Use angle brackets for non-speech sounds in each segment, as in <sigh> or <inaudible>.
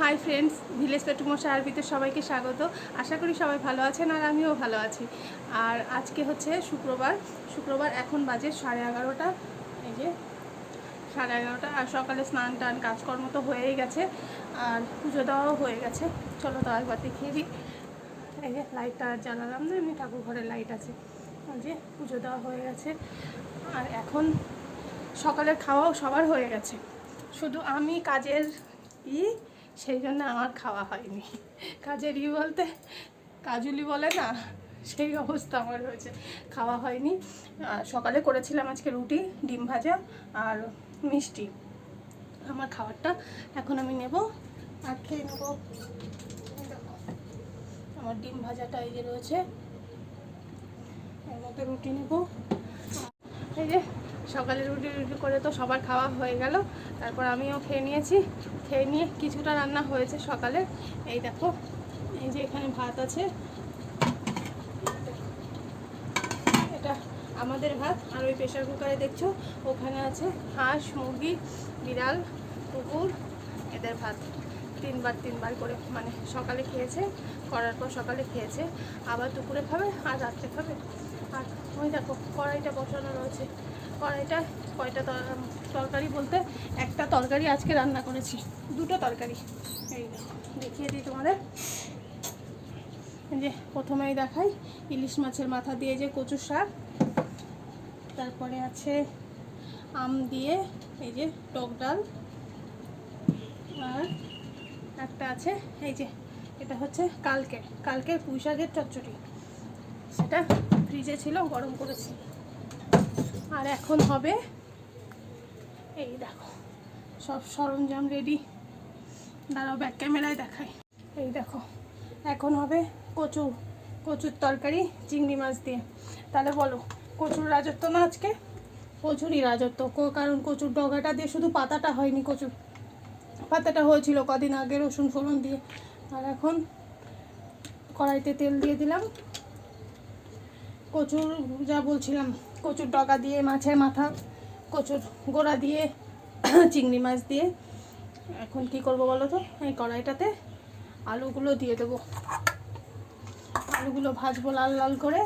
Hi friends village পেটুমশা আরবিতে সবাইকে স্বাগত। আশা করি সবাই ভালো আছেন আর আমিও ভালো আছি। আর আজকে হচ্ছে শুক্রবার। শুক্রবার এখন বাজে সাড়ে এগারোটা। এই যে সাড়ে এগারোটা। আর সকালে স্নান টান কাজকর্ম তো হয়েই গেছে। আর পুজো দেওয়াও হয়ে গেছে। চলো তো একবার দেখিয়ে দিই। এই যে লাইটটা আর জ্বালালাম না, এমনি ঠাকুর ঘরের লাইট আছে। ওই যে পুজো দেওয়া হয়ে গেছে। আর এখন সকালের খাওয়াও সবার হয়ে গেছে। শুধু আমি, কাজের ই সেই জন্য আমার খাওয়া হয়নি। কাজের ই বলতে, কাজুলি বলে না, সেই অবস্থা আমার হয়েছে। খাওয়া হয়নি। সকালে করেছিলাম আজকে রুটি, ডিম ভাজা আর মিষ্টি। আমার খাবারটা এখন আমি নেব আর খেয়ে নেব। আমার ডিম ভাজাটা এই যে রয়েছে। এর মধ্যে রুটি নেব। এই যে সকালে রুটি রুটি করে তো সবার খাওয়া হয়ে গেল। তারপর আমিও খেয়ে নিয়েছি। খেয়ে নিয়ে কিছুটা রান্না হয়েছে সকালে। এই দেখো, এই যে এখানে ভাত আছে। এটা আমাদের ভাত। আর ওই প্রেশার কুকারে দেখছ, ওখানে আছে হাঁস, মুরগি, বিড়াল, কুকুর, এদের ভাত। তিনবার তিনবার করে মানে সকালে খেয়েছে, করার পর সকালে খেয়েছে। আবার দুপুরে খাবে আর রাত্রে খাবে। আর ওই দেখো, কড়াইটা বসানো রয়েছে। কড়াইটা, কয়টা তরকারি বলতে? একটা তরকারি আজকে রান্না করেছি। দুটো তরকারি। এই দেখিয়ে দিই তোমাদের। যে, প্রথমেই দেখাই ইলিশ মাছের মাথা দিয়ে যে কচুর শাক। তারপরে আছে আম দিয়ে এই যে টক ডাল। আর একটা আছে, এই যে, এটা হচ্ছে কালকে কালকের পুঁই শাকের চচ্চড়ি। সেটা ফ্রিজে ছিল, গরম করেছি। আর এখন হবে এই দেখো, সব সরঞ্জাম রেডি দাঁড়াও ব্যাক ক্যামেরায় দেখাই। এই দেখো, এখন হবে কচুর কচুর তরকারি, চিংড়ি মাছ দিয়ে। তাহলে বলো, কচুর রাজত্ব না আজকে? কচুরই রাজত্ব। কারণ কচুর ডগাটা দিয়ে শুধু পাতাটা হয়নি কচুর। পাতাটা হয়েছিল কদিন আগে রসুন ফোড়ন দিয়ে। আর এখন কড়াইতে তেল দিয়ে দিলাম। কচুর যা বলছিলাম কচুর ডগা দিয়ে, মাছের মাথা, কচুর গোড়া দিয়ে, <clears throat> চিংড়ি মাছ দিয়ে। এখন কি করব বলো তো? এই কড়াইটাতে আলুগুলো দিয়ে দেবো। আলুগুলো ভাজবো লাল লাল করে।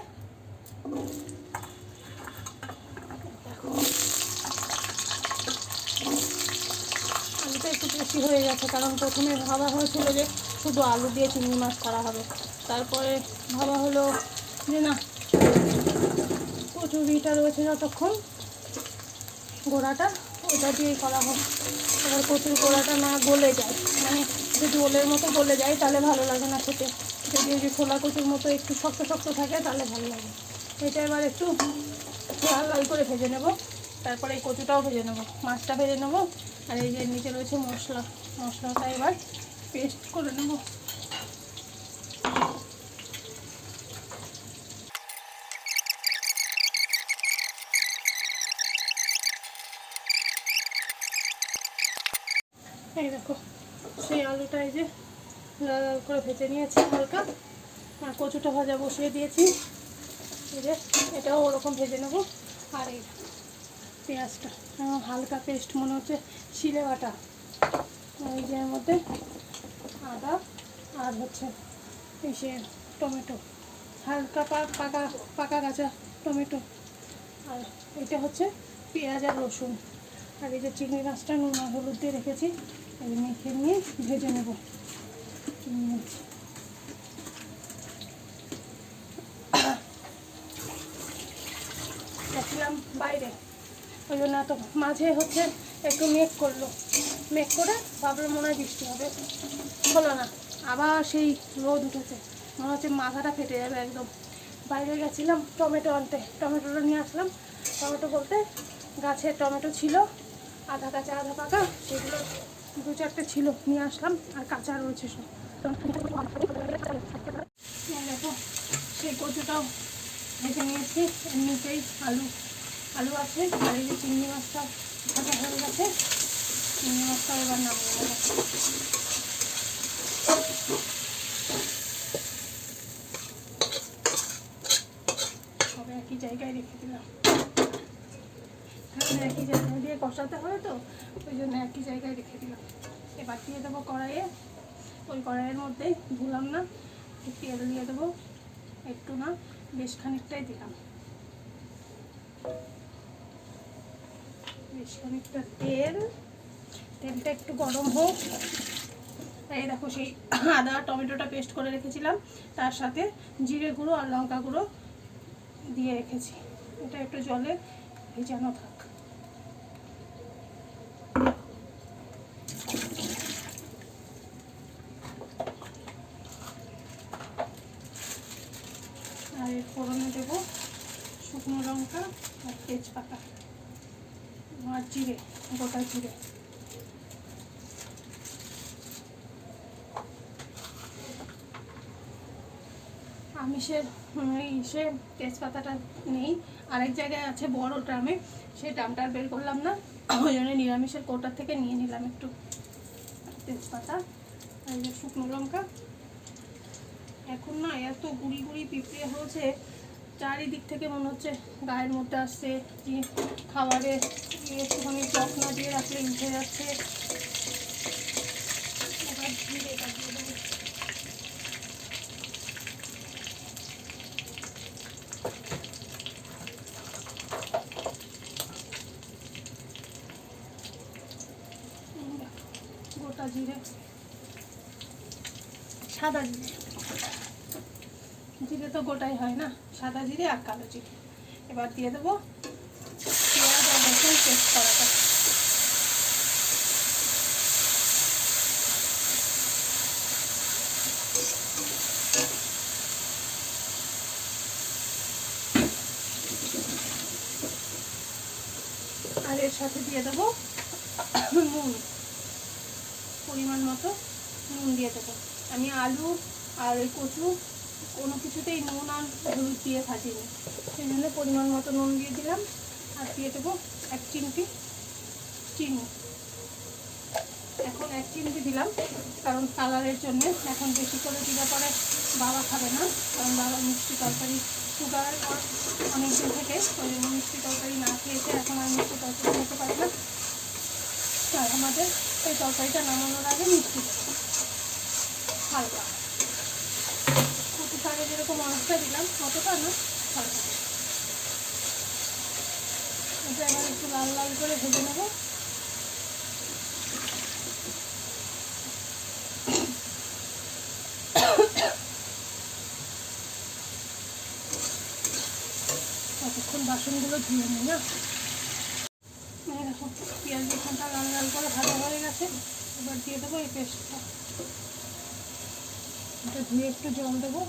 আলুটা একটু বেশি হয়ে গেছে, কারণ প্রথমে ভাবা হয়েছিল যে শুধু আলু দিয়ে চিংড়ি মাছ করা হবে। তারপরে ভাবা হলো যে না কচুরিটা রয়েছে যতক্ষণ গোড়াটা, ওটা দিয়েই করা হয়। এবার কচুর গোড়াটা না গলে যায় মানে যদি ওলের মতো গলে যায় তাহলে ভালো লাগে না খেতে। যদি ওই যে ছোলা কচুর মতো একটু শক্ত শক্ত থাকে তাহলে ভালো লাগে। এটা এবার একটু লাল লাল করে ভেজে নেব। তারপরে এই কচুটাও ভেজে নেব, মাছটা ভেজে নেব। আর এই যে নিচে রয়েছে মশলা, মশলাটা এবার পেস্ট করে নেব এই দেখো সেই আলুটা এই যে লাল লাল করে ভেজে নিয়েছি হালকা। আর কচুটা ভাজা বসিয়ে দিয়েছি। এই এটাও ওরকম ভেজে নেব। আর এই পেঁয়াজটা হালকা পেস্ট মনে হচ্ছে শিলে বাটা। এই যে মধ্যে আদা আর হচ্ছে এই সে টমেটো। হালকা পাকা পাকা কাঁচা টমেটো। আর এটা হচ্ছে পেঁয়াজ আর রসুন। আর এই যে চিংড়ি মাছটা নুন আর হলুদ দিয়ে রেখেছি মেখে নিয়ে ভেজে নেব। গেছিলাম বাইরে। ওই জন্য এত মাঝে হচ্ছে একটু মেঘ করল। মেঘ করে ভাবলাম মনে হয় বৃষ্টি হবে। হলো না, আবার সেই রোদ উঠেছে। মনে হচ্ছে মাথাটা ফেটে যাবে একদম। বাইরে গেছিলাম টমেটো আনতে। টমেটোটা নিয়ে আসলাম। টমেটো বলতে গাছের টমেটো ছিল, আধা কাঁচা, আধা পাকা, সেগুলো দু চারটে ছিল, নিয়ে আসলাম। আর কাঁচা রয়েছে সব। সেই কচুটাও নিয়েছি। এমনিতেই আলু আলু আছে চিংড়ি মাছটা চিংড়ি মাছটা এবার একই জায়গায় রেখে দিলাম। একই জায়গায় দিয়ে কষাতে হবে তো? ওই জন্য একই জায়গায় রেখে দিলাম। এবার দিয়ে দেবো কড়াইয়ে ওই কড়াইয়ের মধ্যে ধুলাম না তেল দিয়ে দেবো, একটু না, বেশ খানিকটাই দিলাম। বেশ খানিকটা তেল, তেলটা একটু গরম হোক। এই দেখো সেই আদা টমেটোটা পেস্ট করে রেখেছিলাম, তার সাথে জিরে গুঁড়ো আর লঙ্কা গুঁড়ো দিয়ে রেখেছি। এটা একটু জলে ভেজানো থাক আর এর ফোড়নে দেবো শুকনো লঙ্কা আর তেজপাতা আর জিরে, গোটা জিরে। আমিষের ইসে তেজপাতাটা নেই। আরেক জায়গায় আছে বড় ড্রামে, সেই ড্রামটা বের করলাম না। ওই জন্য নিরামিষের কোটার থেকে নিয়ে নিলাম একটু তেজপাতা আর শুকনো লঙ্কা। এখন না এত গুড়ি গুড়ি পিঁপড়ে হয়েছে চারিদিক থেকে মনে হচ্ছে গায়ের মধ্যে আসছে খাবারে একটুখানি টক না দিয়ে রাখলে উঠে যাচ্ছে। গোটা জিরে। সাদা জিরে। জিরে তো গোটাই হয় না, সাদা জিরে আর কালো জিরে। এবার দিয়ে দেবো পেঁয়াজ আর রসুন পেস্ট করাটা। আর এর সাথে দিয়ে দেবো নুন। পরিমাণ মতো নুন দিয়ে দেবো। আমি আলু আর ওই কচু কোনো কিছুতেই নুন আর হলুদ দিয়ে ভাজিনি। সেই জন্য পরিমাণ মতো নুন দিয়ে দিলাম আর দিয়ে দেবো এক চিমটি চিনি। এখন এক চিমটি দিলাম, কারণ কালারের জন্য এখন বেশি করে দিলে পরে বাবা খাবে না, কারণ বাবা মিষ্টি তরকারি, সুগার অনেক দিন থেকে ওই জন্য মিষ্টি তরকারি না খেয়েছে, এখন আর মিষ্টি তরকারি খেতে পারি না। আর আমাদের এই তরকারিটা নামানোর আগে মিষ্টি দেবো হালকা কচু শাকে যেরকম দিলাম অতটা না? এবার একটু লাল লাল করে ভেজে নেব। ততক্ষণ বাসনগুলো ধুয়ে নিই, না? এই দেখো, পেঁয়াজ রসুনটা লাল লাল করে ভাজা হয়ে গেছে। এবার দিয়ে দেবো এই পেস্টটা। এটা ধুয়ে একটু জল দেবো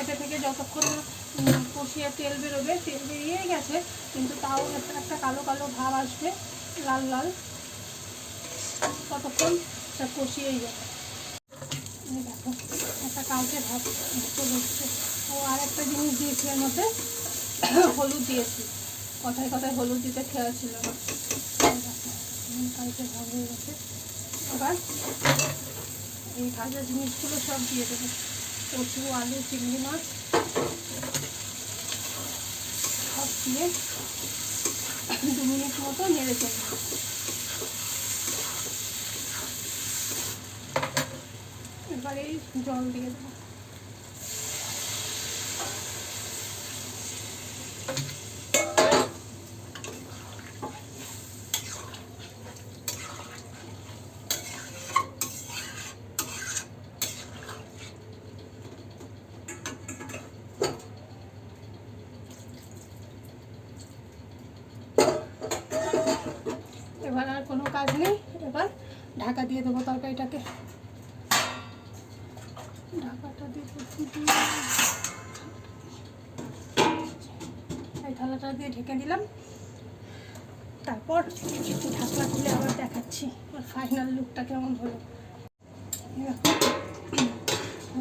এটা থেকে যতক্ষণ না উম, কষিয়ে তেল বেরোবে তেল বেরিয়ে গেছে, কিন্তু তাও একটা কালো কালো ভাব আসবে, লাল লাল। ততক্ষণ এটা কষিয়েই যাবে দেখো, একটা কালকে ভাব এসছে ও আর একটা জিনিস দিয়েছি এর মধ্যে, হলুদ দিয়েছি। কথায় কথায় হলুদ দিতে খেয়াল ছিল না। কালকে ভাব হয়ে গেছে। এবার এই ভাজা জিনিসগুলো সব দিয়ে দেবো। কচু, আলু, চিংড়ি মাছ সব দিয়ে দু মিনিট মতো নেড়ে চলবে এবারে জল দিয়ে দেবো এবার আর কোনো কাজ নেই এবার ঢাকা দিয়ে দেবো তরকারিটাকে। ঢাকাটা দিয়ে থালাটা দিয়ে ঢেকে দিলাম। তারপর ঢাকনা খুলে আবার দেখাচ্ছি ফাইনাল লুকটা কেমন হলো।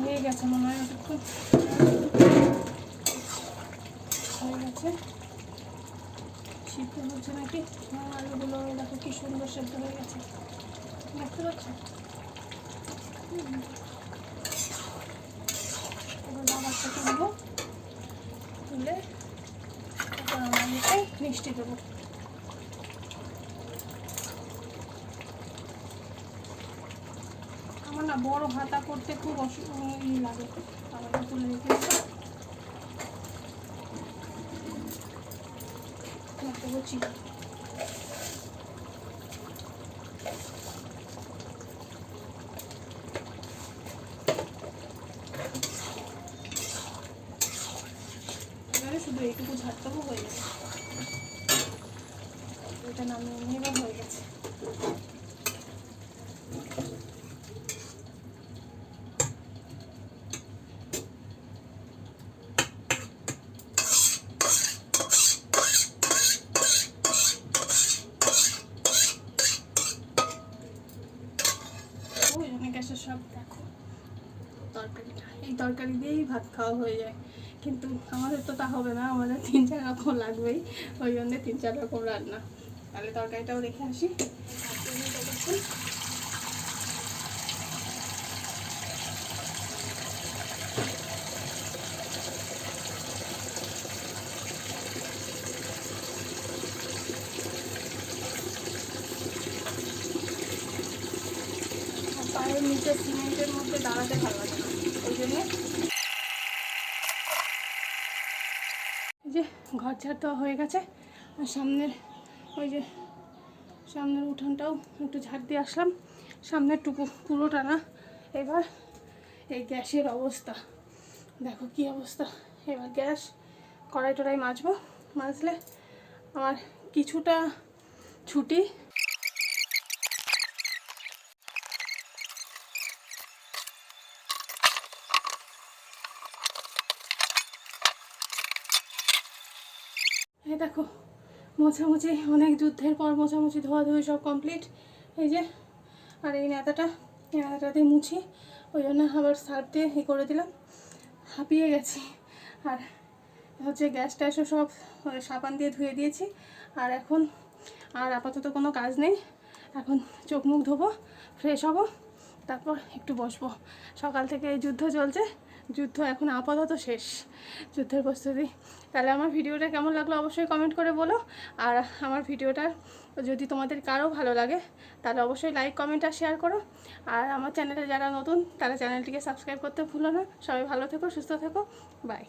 হয়ে গেছে মনে হয় এতক্ষণ হয়ে গেছে। সিদ্ধ হচ্ছে নাকি। আলুগুলো দেখো কি সুন্দর সেদ্ধ হয়ে গেছে। দেখতে পাচ্ছ মিষ্টি দেবো। আমার না বড় হাতা করতে খুব অসুবিধা লাগে। আমাকে তুলে দিচ্ছি। একটা বলছি এবারে ঝাড়টাও হয়ে যাবে এটা নামিয়ে নিয়ে হয়ে গেছে। সব দেখো। তরকারিটা। এই তরকারি দিয়েই ভাত খাওয়া হয়ে যায়। কিন্তু আমাদের তো তা হবে না, আমাদের তিন চার রকম লাগবেই, ওই জন্যে তিন চার রকম রান্না। তাহলে তরকারিটাও রেখে আসি আর চিনিটা দেখুন। আর পায়ের নিচে সিমেন্টের মধ্যে দাঁড়াতে ভালো লাগে না ওই জন্যে এই যে ঘর তো হয়ে গেছে। আর সামনের ওই যে সামনের উঠোনটাও একটু ঝাড় দিয়ে আসলাম। সামনের টুকু পুরোটা না। এবার এই গ্যাসের অবস্থা। দেখো কি অবস্থা। এবার গ্যাস কড়াই টড়াই মাজবো। মাজলে আমার কিছুটা ছুটি এই দেখো, মোছামুছি, অনেক যুদ্ধের পর মোছামুছি, ধোয়াধুয়ি সব কমপ্লিট এই যে, আর এই নেতাটা এই নেতাটা দিয়ে মুছি, ওই জন্য আবার সার্ফ দিয়ে ই করে দিলাম। হাঁপিয়ে গেছি। আর হচ্ছে গ্যাস ট্যাসও সব সাবান দিয়ে ধুয়ে দিয়েছি। আর এখন আর আপাতত কোনো কাজ নেই। এখন চোখ মুখ ধোবো ফ্রেশ হব, তারপর একটু বসবো। সকাল থেকে এই যুদ্ধ চলছে। যুদ্ধ এখন আপাতত শেষ। যুদ্ধের প্রস্তুতি। তাহলে আমার ভিডিওটা কেমন লাগল অবশ্যই কমেন্ট করে বলো। আর আমার ভিডিওটা যদি তোমাদের কারও ভালো লাগে, তাহলে অবশ্যই লাইক কমেন্ট আর শেয়ার করো। আর আমার চ্যানেলে যারা নতুন তারা চ্যানেলটিকে সাবস্ক্রাইব করতে ভুলো না। সবাই ভালো থেকো, সুস্থ থেকো। বাই